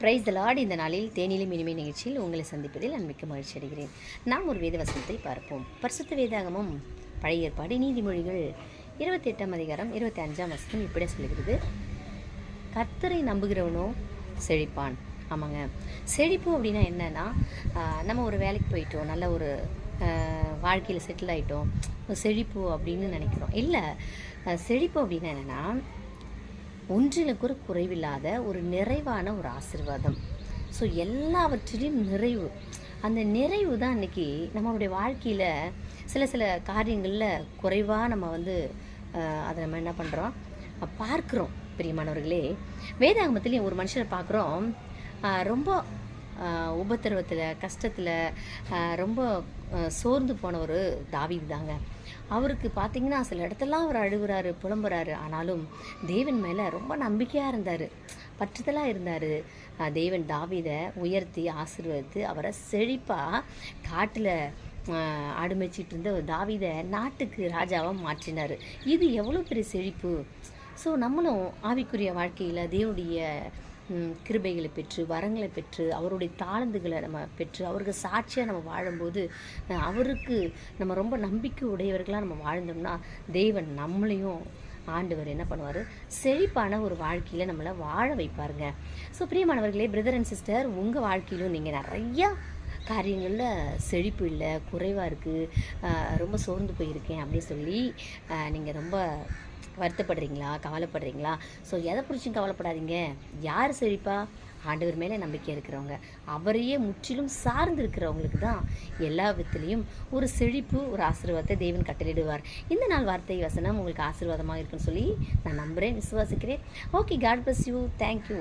Price Lord இந்த நாளில் தேனிலும் இனிமை நிகழ்ச்சியில் உங்களை சந்திப்பதில் நான் மிக்க மகிழ்ச்சி அடைகிறேன். நாம் ஒரு வேத வசனத்தை பார்ப்போம். பரிசுத்த வேதாகமும் பழைய ஏற்பாடு நீதிமொழிகள் இருபத்தி எட்டாம் அதிகாரம் இருபத்தி அஞ்சாம் வசனம் இப்படியே சொல்லுகிறது. கர்த்தரை நம்புகிறவனோ செழிப்பான். ஆமாங்க. செழிப்பு அப்படின்னா என்னன்னா நம்ம ஒரு வேலைக்கு போயிட்டோம் நல்ல ஒரு வாழ்க்கையில் செட்டில் ஆகிட்டோம் செழிப்பு அப்படின்னு நினைக்கிறோம். இல்லை செழிப்பு அப்படின்னா என்னென்னா ஒன்றிலும் கூட குறைவில்லாத ஒரு நிறைவான ஒரு ஆசீர்வாதம். ஸோ எல்லாவற்றிலையும் நிறைவு. அந்த நிறைவு தான் இன்றைக்கி நம்மளுடைய வாழ்க்கையில் சில சில காரியங்களில் குறைவாக நம்ம வந்து அதை நம்ம என்ன பண்ணுறோம் பார்க்குறோம் பிரியமானவர்களே. வேதாகமத்துலேயும் ஒரு மனுஷனை பார்க்குறோம். ரொம்ப உபத்திரவத்தில் கஷ்டத்தில் ரொம்ப சோர்ந்து போன ஒரு தாவி தாங்க. அவருக்கு பார்த்தீங்கன்னா சில இடத்தெல்லாம் அவர் அழுகுறாரு புலம்புறாரு. ஆனாலும் தேவன் மேலே ரொம்ப நம்பிக்கையாக இருந்தார். பற்றுதலாக இருந்தார். தேவன் தாவிதை உயர்த்தி ஆசீர்வதித்து அவரை செழிப்பாக காட்டில் ஆடு மேய்ச்சிட்டு இருந்த ஒரு நாட்டுக்கு ராஜாவாக மாற்றினார். இது எவ்வளோ பெரிய செழிப்பு? ஸோ நம்மளும் ஆவிக்குரிய வாழ்க்கையில் தேவனுடைய கிருபைகளை பெற்று வரங்களை பெற்று அவருடைய தாளந்துகளை நம்ம பெற்று அவருக்கு சாட்சியாக நம்ம வாழும்போது அவருக்கு நம்ம ரொம்ப நம்பிக்கை உடையவர்களாக நம்ம வாழ்ந்தோம்னா தேவன் நம்மளையும் ஆண்டவர் என்ன பண்ணுவார்? செழிப்பான ஒரு வாழ்க்கையில் நம்மளை வாழ வைப்பாருங்க. ஸோ பிரியமானவர்களே பிரதர் அண்ட் சிஸ்டர் உங்கள் வாழ்க்கையிலும் நீங்கள் நிறையா காரியங்களில் செழிப்பு இல்லை குறைவாக இருக்குது ரொம்ப சோர்ந்து போயிருக்கேன் அப்படின்னு சொல்லி நீங்கள் ரொம்ப வருத்தப்படுறீங்களா? கவலைப்படுறீங்களா? ஸோ எதை பிடிச்சும் கவலைப்படாதீங்க. யார் செழிப்பா? ஆண்டவர் மேலே நம்பிக்கை இருக்கிறவங்க. அவரையே முற்றிலும் சார்ந்து இருக்கிறவங்களுக்கு தான் எல்லா விதத்துலேயும் ஒரு செழிப்பு ஒரு ஆசீர்வாதத்தை தேவன் கட்டளிடுவார் இந்த நாள் வார்த்தை வசனம் உங்களுக்கு ஆசீர்வாதமாக இருக்குன்னு சொல்லி நான் நம்புகிறேன் விசுவாசிக்கிறேன். Okay God bless you thank you